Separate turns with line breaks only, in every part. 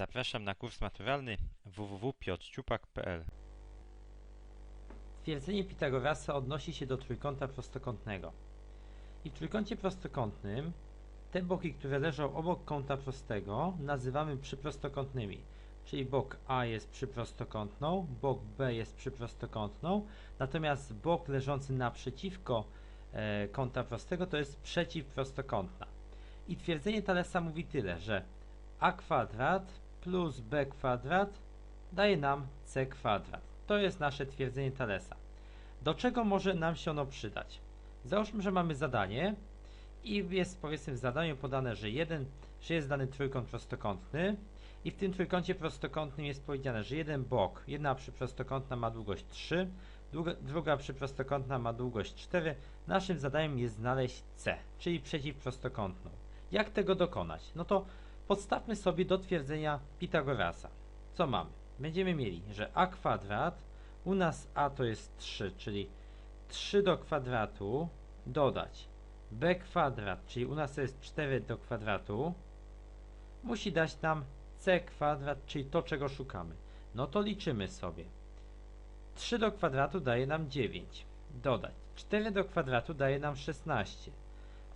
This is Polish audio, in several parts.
Zapraszam na kurs maturalny www.piotrciupak.pl
Twierdzenie Pitagorasa odnosi się do trójkąta prostokątnego. I w trójkącie prostokątnym te boki, które leżą obok kąta prostego, nazywamy przyprostokątnymi. Czyli bok A jest przyprostokątną, bok B jest przyprostokątną, natomiast bok leżący naprzeciwko e, kąta prostego to jest przeciwprostokątna. I twierdzenie Thalesa mówi tyle, że a kwadrat plus b kwadrat daje nam c kwadrat. To jest nasze twierdzenie Thalesa. Do czego może nam się ono przydać? Załóżmy, że mamy zadanie i jest powiedzmy w zadaniu podane, że jeden, że jest dany trójkąt prostokątny i w tym trójkącie prostokątnym jest powiedziane, że jeden bok, jedna przyprostokątna ma długość 3, druga, druga przyprostokątna ma długość 4. Naszym zadaniem jest znaleźć C, czyli przeciwprostokątną. Jak tego dokonać? No to podstawmy sobie do twierdzenia Pitagorasa. Co mamy? Będziemy mieli, że a kwadrat, u nas a to jest 3, czyli 3 do kwadratu dodać b kwadrat, czyli u nas to jest 4 do kwadratu, musi dać nam c kwadrat, czyli to, czego szukamy. No to liczymy sobie. 3 do kwadratu daje nam 9. Dodać 4 do kwadratu daje nam 16.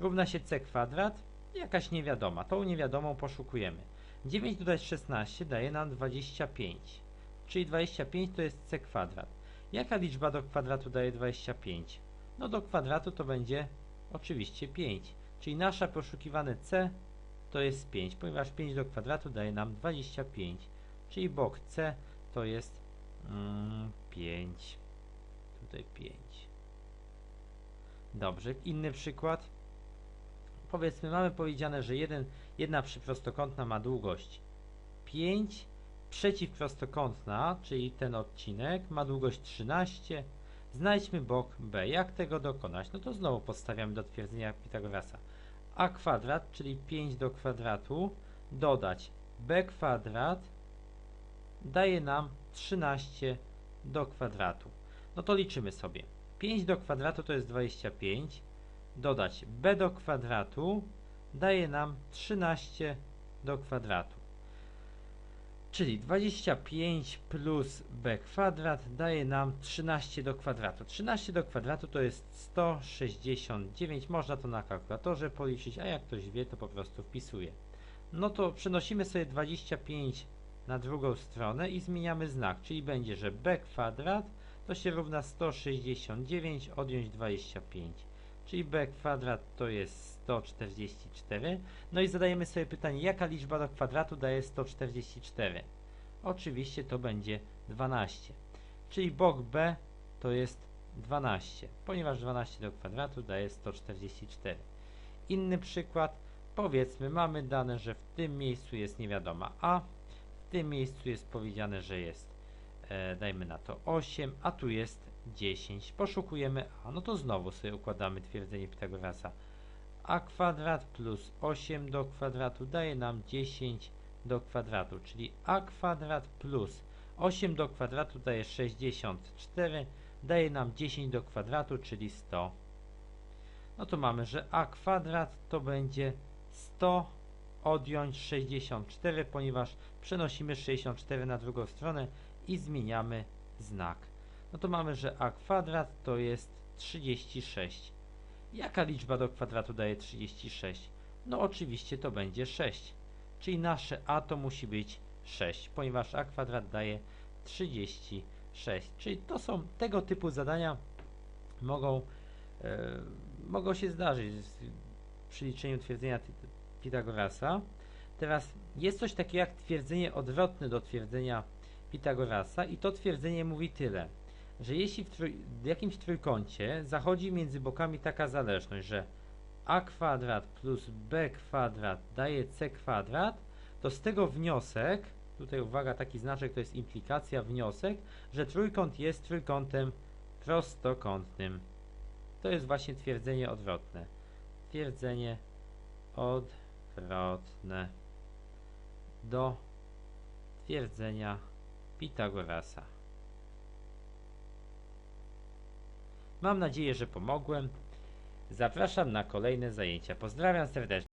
Równa się c kwadrat, jakaś niewiadoma. Tą niewiadomą poszukujemy. 9 dodać 16 daje nam 25. Czyli 25 to jest c kwadrat. Jaka liczba do kwadratu daje 25? No do kwadratu to będzie oczywiście 5. Czyli nasza poszukiwane c to jest 5, ponieważ 5 do kwadratu daje nam 25. Czyli bok c to jest mm, 5. Tutaj 5. Dobrze, inny przykład. Powiedzmy, mamy powiedziane, że jeden, jedna przyprostokątna ma długość 5, przeciwprostokątna, czyli ten odcinek, ma długość 13. Znajdźmy bok B. Jak tego dokonać? No to znowu podstawiamy do twierdzenia Pitagorasa. a kwadrat, czyli 5 do kwadratu, dodać b kwadrat daje nam 13 do kwadratu. No to liczymy sobie. 5 do kwadratu to jest 25, dodać b do kwadratu daje nam 13 do kwadratu. Czyli 25 plus b kwadrat daje nam 13 do kwadratu. 13 do kwadratu to jest 169. Można to na kalkulatorze policzyć, a jak ktoś wie, to po prostu wpisuje. No to przenosimy sobie 25 na drugą stronę i zmieniamy znak, czyli będzie, że b kwadrat to się równa 169 odjąć 25. Czyli b kwadrat to jest 144. No i zadajemy sobie pytanie, jaka liczba do kwadratu daje 144? Oczywiście to będzie 12. Czyli bok b to jest 12, ponieważ 12 do kwadratu daje 144. Inny przykład, powiedzmy mamy dane, że w tym miejscu jest niewiadoma a, w tym miejscu jest powiedziane, że jest, e, dajmy na to 8, a tu jest 10. Poszukujemy a, no to znowu sobie układamy twierdzenie Pitagorasa. a kwadrat plus 8 do kwadratu daje nam 10 do kwadratu, czyli a kwadrat plus 8 do kwadratu daje 64, daje nam 10 do kwadratu, czyli 100. No to mamy, że a kwadrat to będzie 100 odjąć 64, ponieważ przenosimy 64 na drugą stronę i zmieniamy znak. No to mamy, że a kwadrat to jest 36. Jaka liczba do kwadratu daje 36? No oczywiście to będzie 6. Czyli nasze a to musi być 6, ponieważ a kwadrat daje 36. Czyli to są tego typu zadania mogą, e, mogą się zdarzyć przy liczeniu twierdzenia Pitagorasa. Teraz jest coś takiego jak twierdzenie odwrotne do twierdzenia Pitagorasa i to twierdzenie mówi tyle, że jeśli w, trój, w jakimś trójkącie zachodzi między bokami taka zależność, że a kwadrat plus b kwadrat daje c kwadrat, to z tego wniosek, tutaj uwaga, taki znaczek to jest implikacja, wniosek, że trójkąt jest trójkątem prostokątnym. To jest właśnie twierdzenie odwrotne. Twierdzenie odwrotne do twierdzenia Pitagorasa. Mam nadzieję, że pomogłem. Zapraszam na kolejne zajęcia. Pozdrawiam serdecznie.